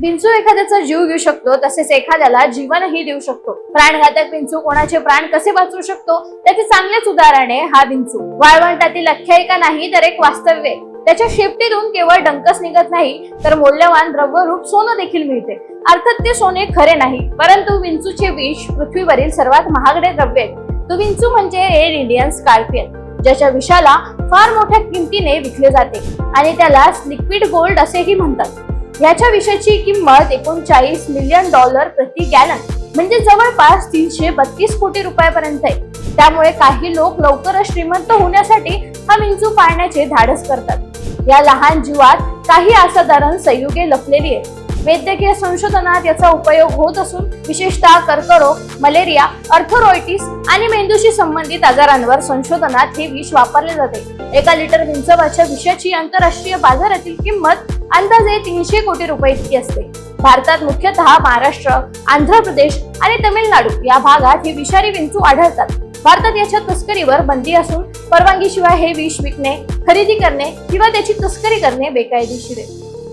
विंचू एखाद्याचा जीव घेऊ शकतो तसेच एखाद्याला जीवनही देऊ शकतो. प्राणघातक विंचू कोणाचे प्राण कसे वाचवू शकतो? त्याचे चांगलेच उदाहरण आहे हा विंचू वाळवंटातील आख्यायिका नाही तर एक वास्तव्य आहे. त्याच्या शेपटीतून केवळ डंकच निघत नाही तर मौल्यवान द्रव्यरूप सोनं देखील मिळते. अर्थात ते सोने खरे नाही परंतु विंचूचे विष पृथ्वीवरील सर्वात महागडे द्रव्य आहे तो विंचू म्हणजे रेड इंडियन स्कॉर्पियन ज्याच्या विषाला फार मोठ्या किमतीने विकले जाते आणि त्याला लिक्विड गोल्ड असेही म्हणतात. याच्या विषयाची किंमत एकोणचाळीस मिलियन डॉलर प्रति गॅलन म्हणजे जवळपास तीनशे बत्तीस कोटी रुपयापर्यंत आहे. त्यामुळे काही लोक लवकरच श्रीमंत होण्यासाठी हा मिंचू पाळण्याचे धाडस करतात. या लहान जीवात काही असाधारण संयुगे लपलेली आहेत वैद्यकीय संशोधनात याचा उपयोग होत असून विशेषतः कर्करोग मलेरिया अर्थरोइटिस आणि मेंदूशी संबंधित आजारांवर संशोधनात हे विष वापरले जाते. एका लिटर विंचवाच्या विषाची आंतरराष्ट्रीय बाजारातील किंमत अंदाजे तीनशे कोटी रुपये इतकी असते. भारतात मुख्यतः महाराष्ट्र आंध्र प्रदेश आणि तमिळनाडू या भागात हे विषारी विंचू आढळतात. भारतात याच्या तस्करीवर बंदी असून परवानगीशिवाय हे विष विकणे खरेदी करणे किंवा त्याची तस्करी करणे बेकायदेशीर आहे.